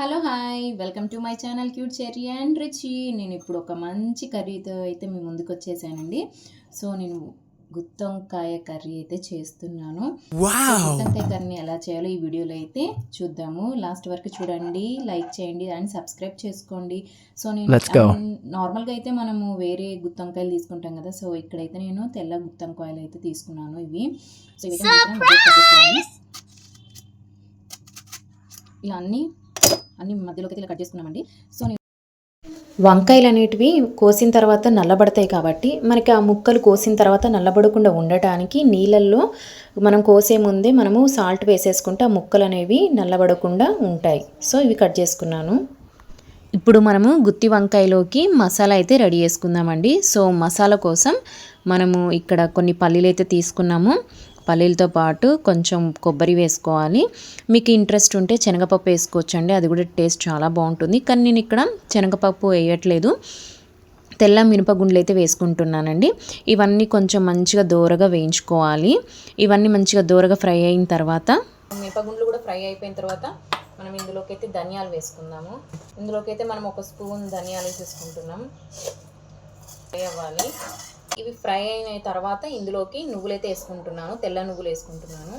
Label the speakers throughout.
Speaker 1: Hello hi welcome to my channel cute Cherry and Richi. నేను ఇప్పుడు ఒక మంచి కర్రీతో అయితే మీ ముందుకు వచ్చేసానండి. సో నేను గుత్తొంకాయ కర్రీ అయితే చేస్తున్నాను. గుత్తొంకాయ కర్రీని ఎలా చేయాలో ఈ వీడియోలో అయితే చూద్దాము. లాస్ట్ వరకు చూడండి లైక్ చేయండి అండ్ సబ్స్క్రైబ్ చేసుకోండి. సో నేను. నార్మల్గా అయితే మనము వేరే గుత్తొంకాయలు తీసుకుంటాం కదా. సో ఇక్కడైతే నేను తెల్ల గుత్తొంకాయలు అయితే తీసుకున్నాను ఇవి. సో ఇవి ఇలా అన్ని అన్ని మధ్యలోకి ఇలా కట్ చేసుకున్నామండి. సో
Speaker 2: వంకాయలు అనేటివి కోసిన తర్వాత నల్లబడతాయి కాబట్టి మనకి ఆ ముక్కలు కోసిన తర్వాత నల్లబడకుండా ఉండటానికి నీళ్ళల్లో మనం కోసే ముందే మనము సాల్ట్ వేసేసుకుంటే ఆ ముక్కలు అనేవి నల్లబడకుండా ఉంటాయి. సో ఇవి కట్ చేసుకున్నాను. ఇప్పుడు మనము గుత్తి వంకాయలోకి మసాలా అయితే రెడీ చేసుకుందామండి. సో మసాలా కోసం మనము ఇక్కడ కొన్ని పల్లీలు అయితే తీసుకున్నాము. పల్లీలతో పాటు కొంచెం కొబ్బరి వేసుకోవాలి. మీకు ఇంట్రెస్ట్ ఉంటే శనగపప్పు వేసుకోవచ్చు అండి అది కూడా టేస్ట్ చాలా బాగుంటుంది. కానీ నేను ఇక్కడ శనగపప్పు వేయట్లేదు. తెల్ల మినపగుండ్లు అయితే వేసుకుంటున్నానండి. ఇవన్నీ కొంచెం మంచిగా దోరగా వేయించుకోవాలి. ఇవన్నీ మంచిగా దోరగా ఫ్రై అయిన తర్వాత
Speaker 1: మినపగుండ్లు కూడా ఫ్రై అయిపోయిన తర్వాత మనం ఇందులోకి అయితే ధనియాలు వేసుకుందాము. ఇందులోకి అయితే మనం ఒక స్పూన్ ధనియాలు వేసేసుకుంటున్నాం. ఫ్రై అవ్వాలి ఇవి ఫ్రై అయిన తర్వాత ఇందులోకి నువ్వులైతే వేసుకుంటున్నాను తెల్ల నువ్వులు వేసుకుంటున్నాను.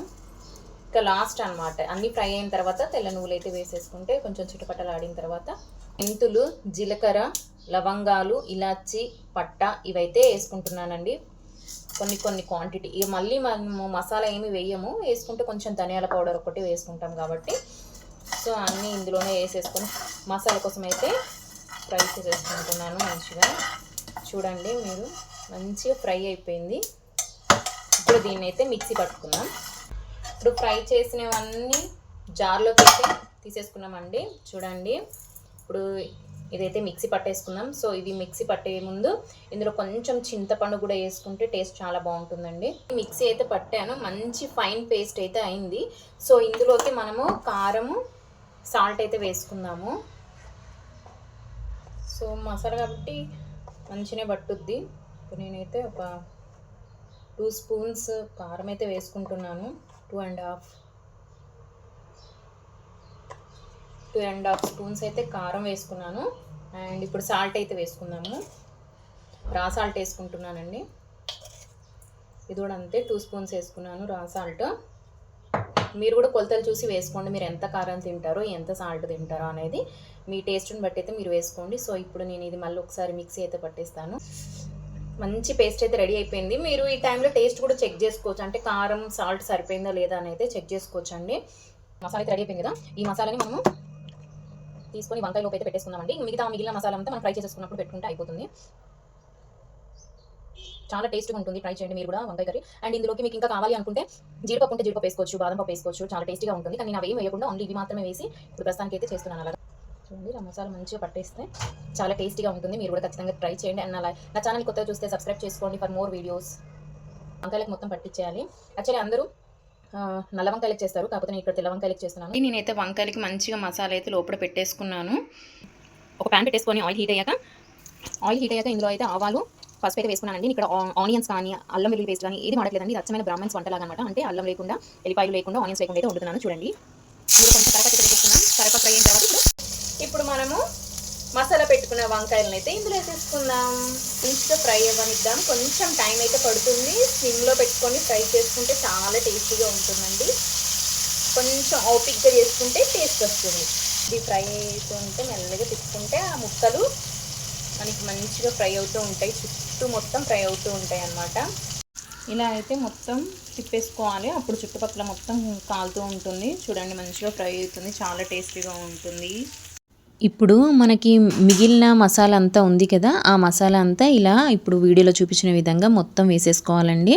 Speaker 1: ఇంకా లాస్ట్ అన్నమాట అన్ని ఫ్రై అయిన తర్వాత తెల్ల నువ్వులు అయితే వేసేసుకుంటే కొంచెం చుట్టుపట్టలు ఆడిన తర్వాత మెంతులు జీలకర్ర లవంగాలు ఇలాచి పట్ట ఇవైతే వేసుకుంటున్నానండి. కొన్ని కొన్ని క్వాంటిటీ ఇక మళ్ళీ మనము మసాలా ఏమి వేయము వేసుకుంటే కొంచెం ధనియాల పౌడర్ ఒకటి వేసుకుంటాం కాబట్టి. సో అన్నీ ఇందులోనే వేసేసుకొని మసాలా కోసం అయితే ఫ్రై చేసేసుకుంటున్నాను మంచిగా. చూడండి మీరు. మంచిగా ఫ్రై అయిపోయింది. ఇప్పుడు దీన్ని అయితే మిక్సీ పట్టుకుందాం. ఇప్పుడు ఫ్రై చేసినవన్నీ జార్లోకి అయితే తీసేసుకున్నామండి. చూడండి. ఇప్పుడు ఇదైతే మిక్సీ పట్టేసుకుందాం. సో ఇది మిక్సీ పట్టే ముందు ఇందులో కొంచెం చింతపండు కూడా వేసుకుంటే టేస్ట్ చాలా బాగుంటుందండి. మిక్సీ అయితే పట్టాను. మంచి ఫైన్ పేస్ట్ అయితే అయింది. సో ఇందులోకి మనము కారము సాల్ట్ అయితే వేసుకుందాము. సో మసాలా కాబట్టి మంచిగా పట్టుద్ది. నేనైతే ఒక టూ స్పూన్స్ కారం అయితే వేసుకుంటున్నాను. Two and half two and half spoons అయితే కారం వేసుకున్నాను. అండ్ ఇప్పుడు సాల్ట్ అయితే వేసుకుందాము. రా సాల్ట్ వేసుకుంటున్నానండి. ఇది కూడా అంతే టూ స్పూన్స్ వేసుకున్నాను రా సాల్ట్. మీరు కూడా కొలతలు చూసి వేసుకోండి మీరు ఎంత కారం తింటారో ఎంత సాల్ట్ తింటారో అనేది. మీ టేస్ట్ని బట్టి అయితే మీరు వేసుకోండి. సో ఇప్పుడు నేను ఇది మళ్ళీ ఒకసారి మిక్సీ అయితే పట్టేస్తాను. మంచి పేస్ట్ అయితే రెడీ అయిపోయింది. మీరు ఈ టైంలో టేస్ట్ కూడా చెక్ చేసుకోవచ్చు. అంటే కారం సాల్ట్ సరిపోయిందా లేదా అని అయితే చెక్ చేసుకోవచ్చు అండి. మసాలా అయితే రెడీ అయిపోయింది కదా. ఈ మసాలాని మనము తీసుకొని వంకాయ లోపు అయితే పెట్టేసుకుందామండి. మిగతా మిగిలిన మసాలా అంతా మనం ఫ్రై చేసేసుకున్నప్పుడు పెట్టుకుంటే అయిపోతుంది. చాలా టేస్ట్గా ఉంటుంది. ట్రై చేయండి మీరు కూడా వంకాయ కర్రీ. అండ్ ఇందులోకి మీకు ఇంకా కావాలి అనుకుంటే జీడిపప్పు ఉంటే జీడిపప్పు వేసుకోవచ్చు బాదం పప్పు వేసుకోవచ్చు. చాలా టేస్టీగా ఉంటుంది. కానీ నేను అవి ఏం వేయకుండా ఓన్లీ ఇవి మాత్రమే వేసి ఇప్పుడు ప్రస్తుతానికి అయితే చేస్తున్నాను అలా చూడండి ఆ మసాలా మంచిగా పట్టేస్తే చాలా టేస్టీగా ఉంటుంది. మీరు కూడా ఖచ్చితంగా ట్రై చేయండి. అండ్ నా నా ఛానల్ కొత్తగా చూస్తే సబ్స్క్రైబ్ చేసుకోండి ఫర్ మోర్ వీడియోస్. వంకాయలకు మొత్తం పట్టించేయాలి. యాక్చువల్లీ అందరూ నల్ల వంకాయలకు చేస్తారు. కాకపోతే నేను ఇక్కడ తెల్ల వంకాయలకు చేస్తున్నాను. నేనైతే వంకాయలకి మంచిగా మసాలా అయితే లోపల పెట్టేసుకున్నాను. ఒక ప్యాన్ పెట్టేసుకొని ఆయిల్ హీట్ అయ్యాక ఆయిల్ హీట్ అయ్యాక ఇందులో అయితే ఆవాలు పసుపు అయితే వేసుకున్నానండి. ఇక్కడ ఆనియన్స్ కానీ అల్లం వెల్లుల్లి పేస్ట్ కానీ ఏది వాడట్లేదండి. ఇది అచ్చమైన బ్రాహ్మణ్స్ వంటలాగా అనమాట అంటే అల్లం లేకుండా ఎల్లిపాయలు లేకుండా ఆనియన్స్ లేకుండా అయితే వండుతున్నాను. చూడండి. మీరు కొంచెం కరపత్తి వేసుకున్నాం కరపత్తి అయిన తర్వాత ఇప్పుడు ఇప్పుడు మనము మసాలా పెట్టుకున్న వంకాయలను అయితే ఇందులో వేసేసుకుందాం. మంచిగా ఫ్రై అవ్వనిద్దాం. కొంచెం టైం అయితే పడుతుంది. సిమ్లో పెట్టుకొని ఫ్రై చేసుకుంటే చాలా టేస్టీగా ఉంటుందండి. కొంచెం ఓపిక్గా చేసుకుంటే టేస్ట్ వస్తుంది. ఇది ఫ్రై అవుతుంటే మెల్లగా తిప్పుకుంటే ఆ ముక్కలు మనకి మంచిగా ఫ్రై అవుతూ ఉంటాయి. చుట్టూ మొత్తం ఫ్రై అవుతూ ఉంటాయి అన్నమాట. ఇలా అయితే మొత్తం తిప్పేసుకోవాలి. అప్పుడు చుట్టుపక్కల మొత్తం కాలుతూ ఉంటుంది. చూడండి మంచిగా ఫ్రై అవుతుంది. చాలా టేస్టీగా ఉంటుంది.
Speaker 2: ఇప్పుడు మనకి మిగిలిన మసాలా అంతా ఉంది కదా ఆ మసాలా అంతా ఇలా ఇప్పుడు వీడియోలో చూపించిన విధంగా మొత్తం వేసేసుకోవాలండి.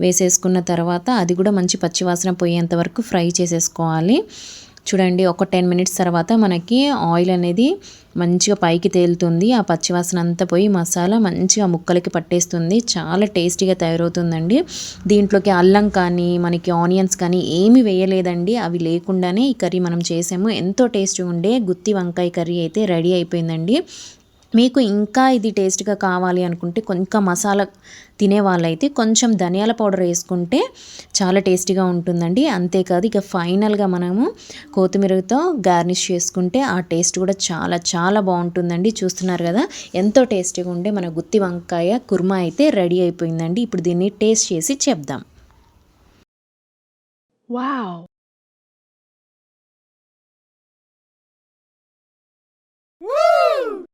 Speaker 2: వేసేసుకున్న తర్వాత అది కూడా మంచి పచ్చివాసన పోయేంత వరకు ఫ్రై చేసేసుకోవాలి. చూడండి ఒక టెన్ మినిట్స్ తర్వాత మనకి ఆయిల్ అనేది మంచిగా పైకి తేలుతుంది. ఆ పచ్చివాసన అంతా పోయి మసాలా మంచిగా ముక్కలకి పట్టేస్తుంది. చాలా టేస్టీగా తయారవుతుందండి. దీంట్లోకి అల్లం కానీ మనకి ఆనియన్స్ కానీ ఏమీ వేయలేదండి. అవి లేకుండానే ఈ కర్రీ మనం చేసాము. ఎంతో టేస్టీ ఉండే గుత్తి వంకాయ కర్రీ అయితే రెడీ అయిపోయిందండి.
Speaker 1: మీకు ఇంకా ఇది టేస్ట్గా కావాలి అనుకుంటే ఇంకా మసాలా తినే వాళ్ళైతే కొంచెం ధనియాల పౌడర్ వేసుకుంటే చాలా టేస్టీగా ఉంటుందండి. అంతేకాదు ఇక ఫైనల్గా మనము కొత్తిమీరతో గార్నిష్ చేసుకుంటే ఆ టేస్ట్ కూడా చాలా చాలా బాగుంటుందండి. చూస్తున్నారు కదా ఎంతో టేస్టీగా ఉండే మన గుత్తి వంకాయ కుర్మా అయితే రెడీ అయిపోయిందండి. ఇప్పుడు దీన్ని టేస్ట్ చేసి చెప్దాం.
Speaker 3: వావ్! Woo!